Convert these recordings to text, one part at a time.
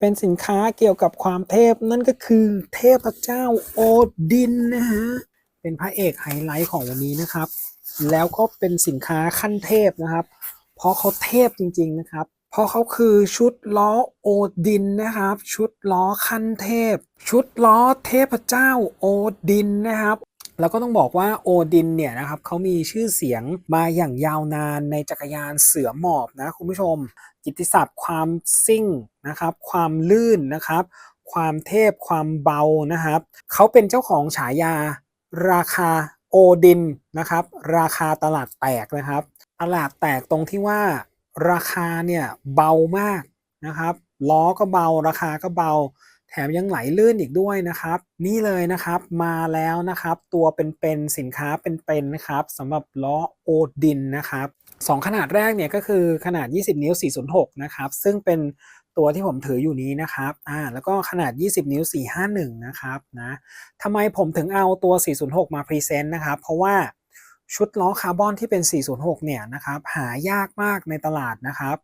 เป็นสินค้าเกี่ยวกับความเทพนั่นก็คือเทพเจ้าโอดินนะฮะเป็นพระเอกไฮไลท์ของวันนี้นะครับ แล้วก็เป็นสินค้าขั้นเทพนะครับ เพราะเขาเทพจริง ๆนะครับ เพราะเขาคือชุดล้อโอดินนะครับ ชุดล้อขั้นเทพ ชุดล้อเทพเจ้าโอดินนะครับแล้วก็ต้องบอกว่าโอดินเนี่ยนะครับเขามีชื่อเสียงมาอย่างยาวนานในจักรยานเสือหมอบนะคุณผู้ชม กิติศัพท์ ความซิ่งนะครับ ความลื่นนะครับ ความเทพความเบานะครับ เขาเป็นเจ้าของฉายา ราคาโอดินนะครับ ราคาตลาดแตกนะครับ ตลาดแตกตรงที่ว่า ราคาเนี่ยเบามากนะครับล้อก็เบาราคาก็เบา แถมยังไหลลื่นอีกด้วยนะครับ นี่เลยนะครับมาแล้วนะครับ ตัวเป็นๆสินค้าเป็นๆนะครับสำหรับล้อโอดินนะครับ สองขนาดแรกเนี่ยก็คือขนาด 20 นิ้ว 406 นะครับ ซึ่งเป็นตัวที่ผมถืออยู่นี้นะครับ อ่า แล้วก็ขนาด 20 นิ้ว 451 นะครับนะทำไมผมถึงเอาตัว 406 มาพรีเซนต์นะครับ เพราะว่าชุดล้อคาร์บอนที่เป็น 406 เนี่ยนะครับ หายากมากในตลาดนะครับ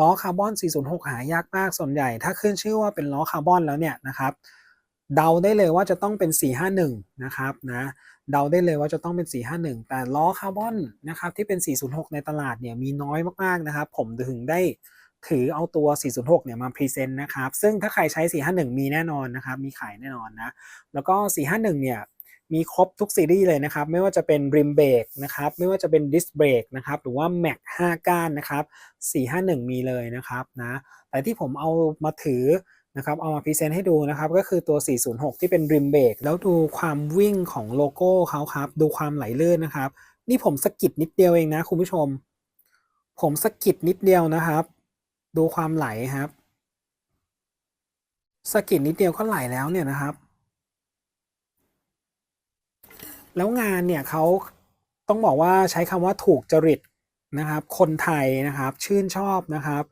ล้อคาร์บอน 406 หายากมากส่วนใหญ่ ถ้าขึ้นชื่อว่าเป็นล้อคาร์บอนแล้วเนี่ยนะครับ เดาได้เลยว่าจะต้องเป็น 451 นะครับนะเดาได้เลยว่าจะต้องเป็น 451 แต่ล้อคาร์บอนนะครับที่เป็น 406 ในตลาดเนี่ยมีน้อยมากๆนะครับ ผมถึงได้ถือเอาตัว 406 เนี่ยมาพรีเซนต์นะครับ ซึ่งถ้าใครใช้ 451 มีแน่นอนนะครับ มีขายแน่นอนนะ แล้วก็ 451 เนี่ยมีครบทุกซีรีส์เลยนะครับ ไม่ว่าจะเป็นริมเบรกนะครับ ไม่ว่าจะเป็นดิสเบรกนะครับ หรือว่า Mac 5 ก้านนะครับ 451 มีเลยนะครับนะ แต่ที่ผมเอามาถือ นะครับเอามาพรีเซนต์ให้ดูนะครับก็คือตัว 406 ที่เป็นริมเบรกแล้วดูความวิ่งของโลโก้เขาครับ ดูความไหลลื่นนะครับ นี่ผมสะกิดนิดเดียวเองนะคุณผู้ชม ผมสะกิดนิดเดียวนะครับ ดูความไหลครับสะกิดนิดเดียวก็ไหลแล้วเนี่ยนะครับ แล้วงานเนี่ยเขาต้องบอกว่าใช้คำว่าถูกจริตนะครับ คนไทยนะครับ ชื่นชอบนะครับ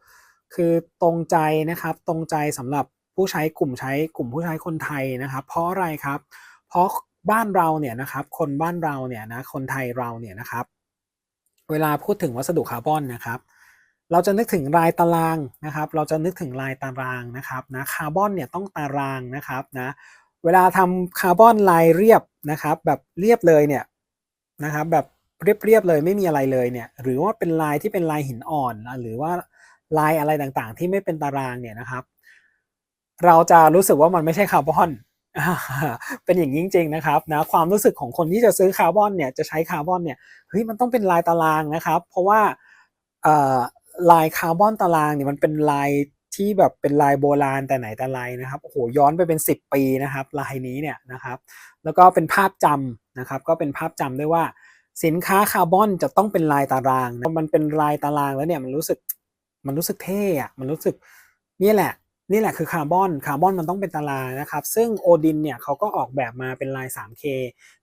คือตรงใจนะครับตรงใจสำหรับผู้ใช้กลุ่มใช้กลุ่มผู้ใช้คนไทยนะครับ เพราะอะไรครับ เพราะบ้านเราเนี่ยนะครับ คนบ้านเราเนี่ยนะคนไทยเราเนี่ยนะครับ เวลาพูดถึงวัสดุคาร์บอนนะครับ เราจะนึกถึงลายตารางนะครับ เราจะนึกถึงลายตารางนะครับนะคาร์บอนเนี่ยต้องตารางนะครับนะเวลาทำคาร์บอนลายเรียบนะครับ แบบเรียบเลยเนี่ยนะครับแบบเรียบๆเลยไม่มีอะไรเลยเนี่ยหรือว่าเป็นลายที่เป็นลายหินอ่อน หรือว่า ลายอะไรต่างๆ ที่ไม่เป็นตารางเนี่ยนะครับ เราจะรู้สึกว่ามันไม่ใช่คาร์บอนเป็นอย่างนี้จริงๆนะครับนะความรู้สึกของคนที่จะซื้อคาร์บอนเนี่ยจะใช้คาร์บอนเนี่ยเฮ้ยมันต้องเป็นลายตารางนะครับ เพราะว่าลายคาร์บอนตารางเนี่ยมันเป็นลายที่แบบเป็นลายโบราณแต่ไหนแต่ไรนะครับโอ้โหย้อนไปเป็น 10 ปีนะครับ ลายนี้เนี่ยนะครับแล้วก็เป็นภาพจำนะครับ ก็เป็นภาพจำด้วยว่า สินค้าคาร์บอนจะต้องเป็นลายตารางนะมันเป็นลายตารางแล้วเนี่ยมันรู้สึก มันรู้สึกเท่อะมันรู้สึกนี่แหละ นี่แหละคือคาร์บอนคาร์บอนมันต้องเป็นตารางนะครับ ซึ่งโอดินเนี่ยเขาก็ออกแบบมาเป็นลาย 3K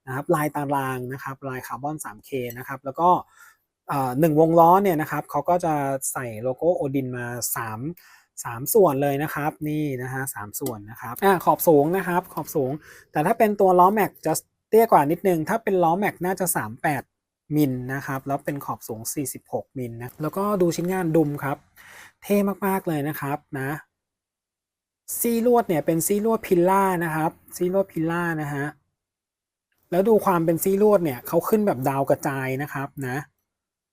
นะครับลายตารางนะครับลายคาร์บอน 3K นะครับแล้วก็หนึ่งวงล้อเนี่ยนะครับเขาก็จะใส่โลโก้โอดินมา 3 3 ส่วนเลยนะครับนี่นะฮะสส่วนนะครับอ่าขอบสูงนะครับขอบสูง แต่ถ้าเป็นตัวล้อแม็กจะเตี้ยกว่านิดนึง ถ้าเป็นล้อแม็กน่าจะ 38 มิลนะครับ แล้วเป็นขอบสูง 46 มิลนะ แล้วก็ดูชิ้นงานดุมครับ เท่มาก ๆ เลยนะครับนะซี่ลวดเนี่ยเป็นซี่ลวดพิลล่านะครับซี่ลวดพิลล่านะฮะแล้วดูความเป็นซี่ลวดเนี่ยเขาขึ้นแบบดาวกระจายนะครับนะ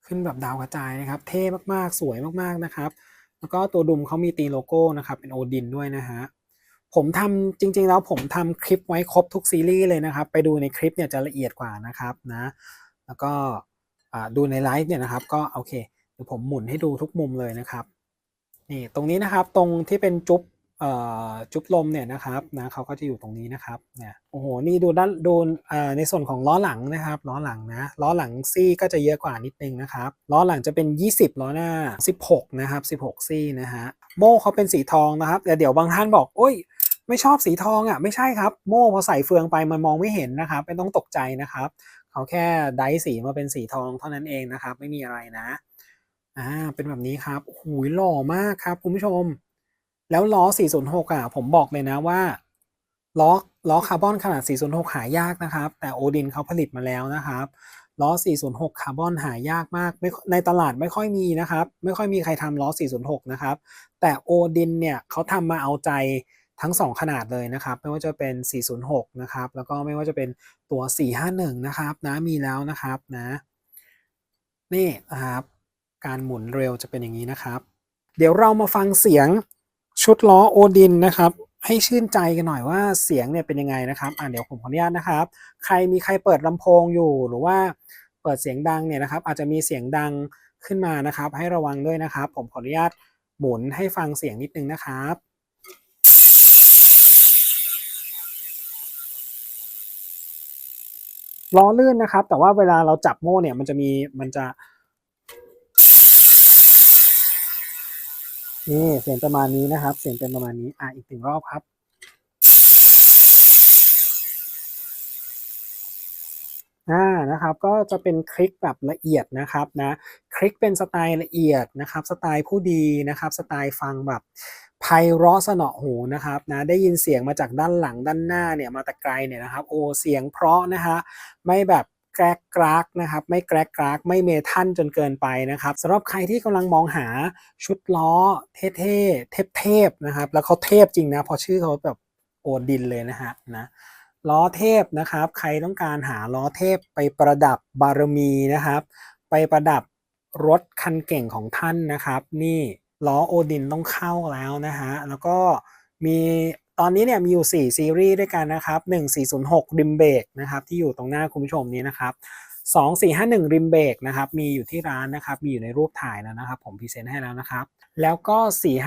ขึ้นแบบดาวกระจายนะครับ เท่มากๆสวยมากๆนะครับ แล้วก็ตัวดุมเขามีตีโลโก้นะครับ เป็นโอดินด้วยนะฮะผมทำจริง ๆ แล้วผมทำคลิปไว้ครบทุกซีรีส์เลยนะครับ ไปดูในคลิปเนี่ยจะละเอียดกว่านะครับนะ แล้วก็ดูในไลฟ์เนี่ยนะครับ ก็โอเคเดี๋ยวผมหมุนให้ดูทุกมุมเลยนะครับนี่ตรงนี้นะครับตรงที่เป็นจุ๊บจุ๊บลมเนี่ยนะครับนะเขาก็จะอยู่ตรงนี้นะครับเนี่ยโอ้โหนี่ดูด้านดูในส่วนของล้อหลังนะครับล้อหลังนะล้อหลังซี่ก็จะเยอะกว่านิดนึงนะครับล้อหลังจะเป็น 20ล้อหน้า 16 นะครับ 16 ซี่นะฮะโม่เขาเป็นสีทองนะครับแต่เดี๋ยวบางท่านบอกโอ้ยไม่ชอบสีทองอะไม่ใช่ครับ โม่พอใส่เฟืองไปมันมองไม่เห็นนะครับไม่ต้องตกใจนะครับ เขาแค่ไดสีมาเป็นสีทองเท่านั้นเองนะครับ ไม่มีอะไรนะอ่าเป็นแบบนี้ครับหูยหล่อมากครับคุณผู้ชม แล้วล้อ 406 อะ ผมบอกเลยนะว่าล้อล้อคาร์บอนขนาด 406 หายากนะครับ แต่โอดินเขาผลิตมาแล้วนะครับล้อ 406 คาร์บอนหายากมากไม่ในตลาดไม่ค่อยมีนะครับ ไม่ค่อยมีใครทำล้อ 406 นะครับ แต่โอดินเนี่ยเขาทำมาเอาใจ ทั้ง 2 ขนาดเลยนะครับ ไม่ว่าจะเป็น 406 นะครับ แล้วก็ไม่ว่าจะเป็นตัว 451 นะครับนะมีแล้วนะครับนะนี่นะครับการหมุนเร็วจะเป็นอย่างนี้นะครับ เดี๋ยวเรามาฟังเสียงชุดล้อโอดินนะครับให้ชื่นใจกันหน่อยว่าเสียงเนี่ยเป็นยังไงนะครับอ่าเดี๋ยวผมขออนุญาตนะครับ ใครมีใครเปิดลำโพงอยู่หรือว่าเปิดเสียงดังเนี่ยนะครับ อาจจะมีเสียงดังขึ้นมานะครับ ให้ระวังด้วยนะครับ ผมขออนุญาตหมุนให้ฟังเสียงนิดนึงนะครับ ล้อลื่นนะครับ แต่ว่าเวลาเราจับโม่เนี่ยมันจะมีมันจะนี่เสียงประมาณนี้นะครับ เสียงเป็นประมาณนี้อะอีกหนึ่งรอบครับ อ่านะครับก็จะเป็นคลิกแบบละเอียดนะครับนะคลิกเป็นสไตล์ละเอียดนะครับสไตล์ผู้ดีนะครับสไตล์ฟังแบบไพเราะสนอหูนะครับนะได้ยินเสียงมาจากด้านหลังด้านหน้าเนี่ยมาแต่ไกลเนี่ยนะครับโอเสียงเพราะนะฮะไม่แบบแกรกกรากนะครับไม่แกรกกรากไม่เมทัลจนเกินไปนะครับสำหรับใครที่กำลังมองหาชุดล้อเท่ๆเทพๆนะครับแล้วเขาเทพจริงนะพอชื่อเขาแบบโอดินเลยนะฮะนะ ล้อเทพนะครับ ใครต้องการหาล้อเทพไปประดับบารมีนะครับ ไปประดับรถคันเก่งของท่านนะครับ นี่ล้อโอดินต้องเข้าแล้วนะฮะแล้วก็มีตอนนี้เนี่ยมีอยู่ 4 ซีรีส์ด้วยกันนะครับ1406ริมเบกนะครับที่อยู่ตรงหน้าคุณผู้ชมนี้นะครับ2451ริมเบกนะครับมีอยู่ที่ร้านนะครับมีอยู่ในรูปถ่ายแล้วนะครับ ผมพรีเซนต์ให้แล้วนะครับ แล้วก็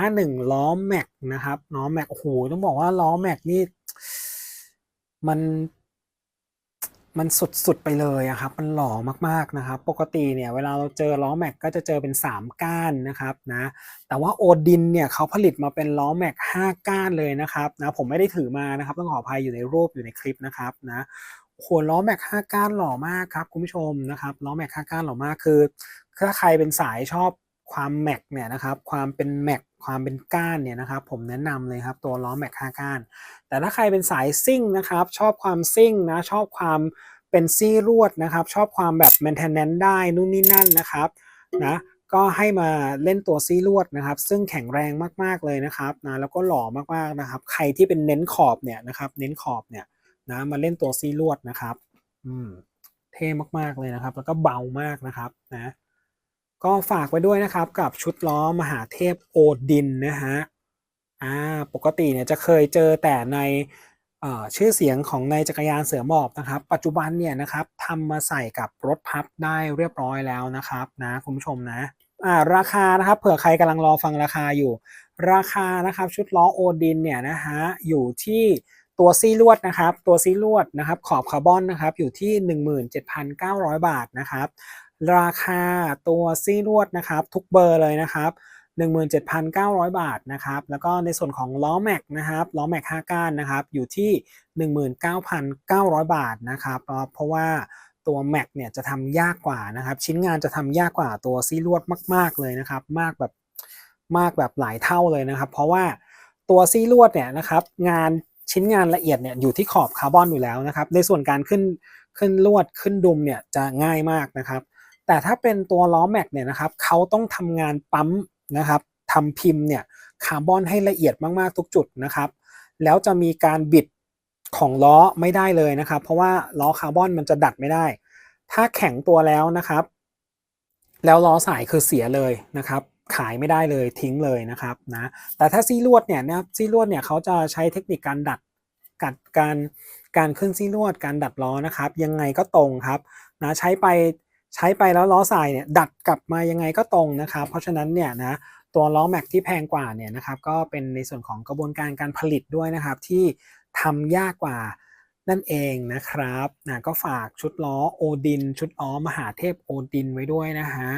451 ล้อแม็กนะครับล้อแม็กโอ้โหต้องบอกว่าล้อแม็กนี่ มันมันสุด ๆ ไปเลยอะครับ มันหล่อมากๆนะครับ ปกติเนี่ยเวลาเราเจอล้อแม็กก็จะเจอเป็น 3 ก้านนะครับนะ แต่ว่าโอดินเนี่ยเขาผลิตมาเป็นล้อแม็ก5ก้านเลยนะครับนะผมไม่ได้ถือมานะครับ ต้องขออภัยอยู่ในรูปอยู่ในคลิปนะครับนะโอ้โหล้อแม็ก5ก้านหล่อมากครับคุณผู้ชมนะครับล้อแม็ก5ก้านหล่อมากคือถ้าใครเป็นสายชอบ ความแม็กเนี่ยนะครับความเป็นแม็กความเป็นก้านเนี่ยนะครับผมแนะนำเลยครับตัวล้อแม็ก5ก้าน แต่ถ้าใครเป็นสายซิ่งนะครับชอบความซิ่งนะชอบความเป็นซี่ลวดนะครับชอบความแบบ maintenance ได้นู่นนี่นั่นนะครับนะก็ให้มาเล่นตัวซี่ลวดนะครับ ซึ่งแข็งแรงมากๆเลยนะครับนะแล้วก็หล่อมากๆนะครับ ใครที่เป็นเน้นขอบเนี่ยนะครับ เน้นขอบเนี่ยนะมาเล่นตัวซี่ลวดนะครับ อืมเท่มากๆเลยนะครับ แล้วก็เบามากนะครับนะ ก็ฝากไว้ด้วยนะครับกับชุดล้อมหาเทพโอดินนะฮะอ่าปกติเนี่ยจะเคยเจอแต่ในชื่อเสียงของในจักรยานเสือหมอบนะครับ ปัจจุบันเนี่ยนะครับทำมาใส่กับรถพับได้เรียบร้อยแล้วนะครับนะคุณผู้ชมนะอ่าราคานะครับเผื่อใครกำลังรอฟังราคาอยู่ ราคานะครับชุดล้อโอดินเนี่ยนะฮะอยู่ที่ตัวซีลวดนะครับ ตัวซีลวดนะครับขอบคาร์บอนนะครับอยู่ที่ 17,900 บาทนะครับ ราคาตัวซี่ลวดนะครับทุกเบอร์เลยนะครับ 17,900 บาทนะครับ แล้วก็ในส่วนของล้อแม็กนะครับล้อแม็ก5ก้านนะครับอยู่ที่ 19,900 บาทนะครับ เพราะว่าตัวแม็กเนี่ยจะทำยากกว่านะครับ ชิ้นงานจะทำยากกว่าตัวซีลวดมาก ๆเลยนะครับ มากแบบมากแบบหลายเท่าเลยนะครับ เพราะว่าตัวซีลวดเนี่ยนะครับงานชิ้นงานละเอียดเนี่ยอยู่ที่ขอบคาร์บอนอยู่แล้วนะครับ ในส่วนการขึ้นขึ้นลวดขึ้นดุมเนี่ยจะง่ายมากนะครับ แต่ถ้าเป็นตัวล้อแม็กเนี่ยนะครับเขาต้องทำงานปั๊มนะครับทำพิมพ์เนี่ยคาร์บอนให้ละเอียดมากๆทุกจุดนะครับ แล้วจะมีการบิดของล้อไม่ได้เลยนะครับ เพราะว่าล้อคาร์บอนมันจะดัดไม่ได้ ถ้าแข็งตัวแล้วนะครับ แล้วล้อสายคือเสียเลยนะครับ ขายไม่ได้เลยทิ้งเลยนะครับนะแต่ถ้าซี่ลวดเนี่ยนะครับซี่ลวดเนี่ยเขาจะใช้เทคนิคการดัดกัดการการขึ้นซี่ลวดการดัดล้อนะครับ ยังไงก็ตรงครับนะใช้ไป ใช้ไปแล้วล้อสายเนี่ยดัดกลับมายังไงก็ตรงนะครับ เพราะฉะนั้นเนี่ยนะตัวล้อแม็กที่แพงกว่าเนี่ยนะครับก็เป็นในส่วนของกระบวนการการผลิตด้วยนะครับ ที่ทำยากกว่านั่นเองนะครับนะก็ฝากชุดล้อโอดิน ชุดล้อมหาเทพโอดินไว้ด้วยนะฮะ